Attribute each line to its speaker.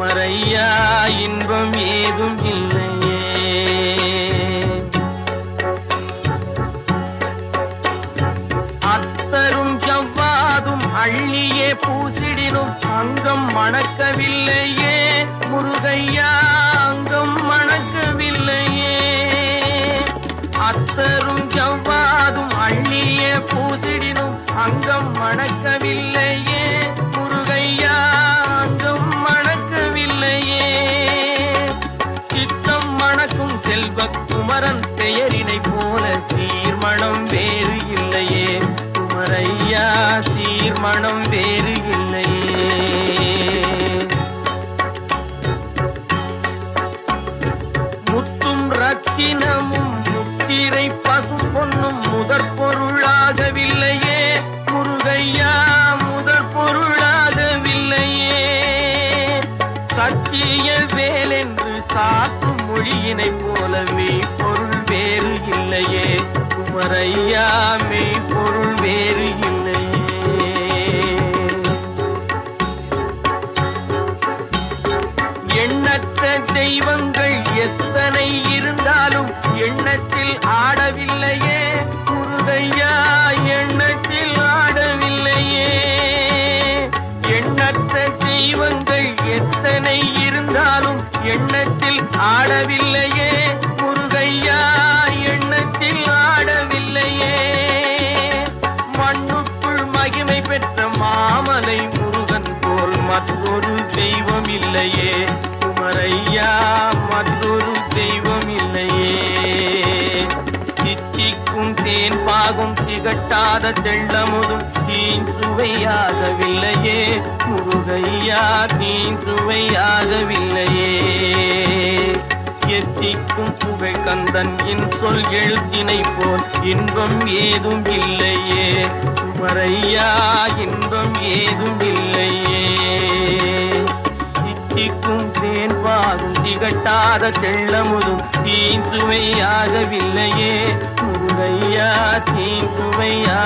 Speaker 1: குமரையா இன்பம் ஏதும் இல்லையே. அத்தரும் ஜவ்வாதும் அள்ளியே பூசிடினும் அங்கம் மணக்கவில்லையே. முருகையா அங்கம் மணக்கவில்லையே. அத்தரும் ஜவ்வாதும் அள்ளியே பூசிடினும் அங்கம் மணக்கவில்லை. மனம் வேறு இல்லை. முத்தும் ரத்தினமும் முத்திரை பசு பொன்னும் முதற் பொருளாகவில்லையே. முருகையா முதற் பொருளாகவில்லையே. சத்திய வேலென்று சாற்றும் மொழியினைப் போலவே பொருள் வேறு இல்லையே. குமரையா மெய் எண்ணத்தில் ஆடவில்லையே முருகையா எண்ணத்தில் ஆடவில்லையே. மண்ணுக்குள் மகிமை பெற்ற மாமலை முருகன் போல் மற்றொரு தெய்வம் இல்லையே குமரையா மற்றொரு தெய்வம் இல்லையே சித்திக்கும் தேன் பாகும் திகட்டாத செல்லமுதும் தீன்றுவையாகவில்லையே. முருகையா தீன்றுவையாகவில்லை. புகழ் கந்தன் இன் சொல் எழுத்தினை போல் இன்பம் ஏதும் இல்லையே. குமரையா இன்பம் ஏதும் இல்லையே. தித்திக்கும் தேன் பாகும் திகட்டாத தெள்ளமுதும் தீந்துமையாகவில்லையே முருகையா தீந்துமையாகவில்லையே